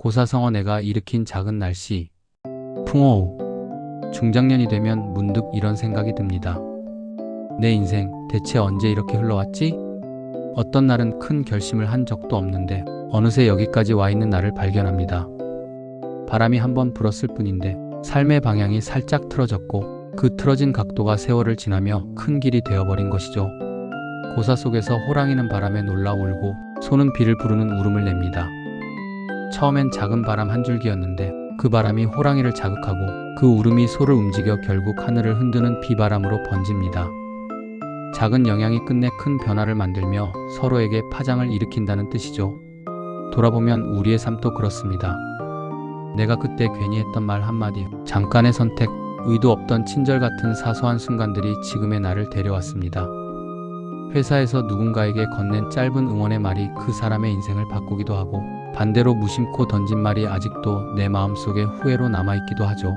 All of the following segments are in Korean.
고사성어 내가 일으킨 작은 날씨. 풍어우. 중장년이 되면 문득 이런 생각이 듭니다. 내 인생 대체 언제 이렇게 흘러왔지? 어떤 날은 큰 결심을 한 적도 없는데 어느새 여기까지 와 있는 나를 발견합니다. 바람이 한 번 불었을 뿐인데 삶의 방향이 살짝 틀어졌고 그 틀어진 각도가 세월을 지나며 큰 길이 되어버린 것이죠. 고사 속에서 호랑이는 바람에 놀라 울고 소는 비를 부르는 울음을 냅니다. 처음엔 작은 바람 한 줄기였는데 그 바람이 호랑이를 자극하고 그 울음이 소를 움직여 결국 하늘을 흔드는 비바람으로 번집니다. 작은 영향이 끝내 큰 변화를 만들며 서로에게 파장을 일으킨다는 뜻이죠. 돌아보면 우리의 삶도 그렇습니다. 내가 그때 괜히 했던 말 한마디, 잠깐의 선택, 의도 없던 친절 같은 사소한 순간들이 지금의 나를 데려왔습니다. 회사에서 누군가에게 건넨 짧은 응원의 말이 그 사람의 인생을 바꾸기도 하고 반대로 무심코 던진 말이 아직도 내 마음속에 후회로 남아있기도 하죠.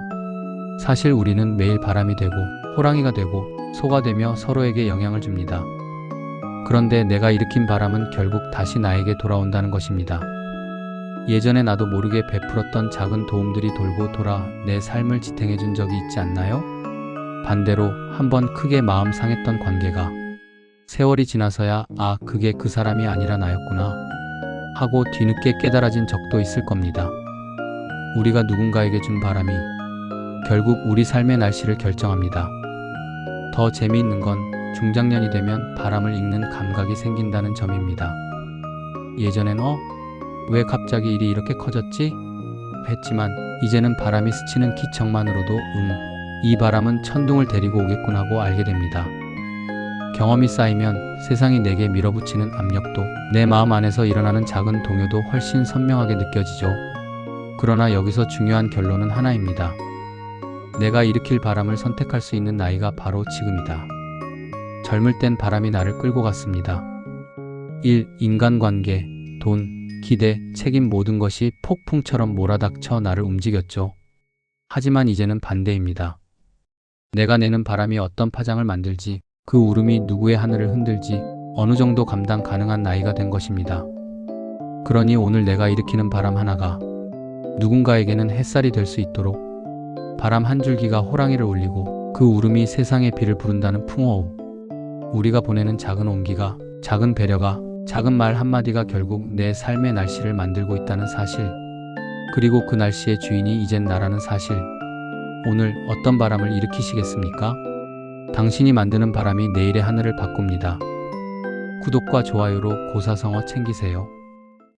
사실 우리는 매일 바람이 되고 호랑이가 되고 소가 되며 서로에게 영향을 줍니다. 그런데 내가 일으킨 바람은 결국 다시 나에게 돌아온다는 것입니다. 예전에 나도 모르게 베풀었던 작은 도움들이 돌고 돌아 내 삶을 지탱해 준 적이 있지 않나요? 반대로 한번 크게 마음 상했던 관계가 세월이 지나서야 아, 그게 그 사람이 아니라 나였구나 하고 뒤늦게 깨달아진 적도 있을 겁니다. 우리가 누군가에게 준 바람이 결국 우리 삶의 날씨를 결정합니다. 더 재미있는 건 중장년이 되면 바람을 읽는 감각이 생긴다는 점입니다. 예전엔 어? 왜 갑자기 일이 이렇게 커졌지? 했지만 이제는 바람이 스치는 기척만으로도 음, 이 바람은 천둥을 데리고 오겠군 하고 알게 됩니다. 경험이 쌓이면 세상이 내게 밀어붙이는 압력도 내 마음 안에서 일어나는 작은 동요도 훨씬 선명하게 느껴지죠. 그러나 여기서 중요한 결론은 하나입니다. 내가 일으킬 바람을 선택할 수 있는 나이가 바로 지금이다. 젊을 땐 바람이 나를 끌고 갔습니다. 1. 인간관계, 돈, 기대, 책임 모든 것이 폭풍처럼 몰아닥쳐 나를 움직였죠. 하지만 이제는 반대입니다. 내가 내는 바람이 어떤 파장을 만들지, 그 울음이 누구의 하늘을 흔들지, 어느 정도 감당 가능한 나이가 된 것입니다. 그러니 오늘 내가 일으키는 바람 하나가 누군가에게는 햇살이 될 수 있도록 바람 한 줄기가 호랑이를 울리고 그 울음이 세상의 비를 부른다는 풍어우. 우리가 보내는 작은 온기가, 작은 배려가, 작은 말 한마디가 결국 내 삶의 날씨를 만들고 있다는 사실. 그리고 그 날씨의 주인이 이젠 나라는 사실. 오늘 어떤 바람을 일으키시겠습니까? 당신이 만드는 바람이 내일의 하늘을 바꿉니다. 구독과 좋아요로 고사성어 챙기세요.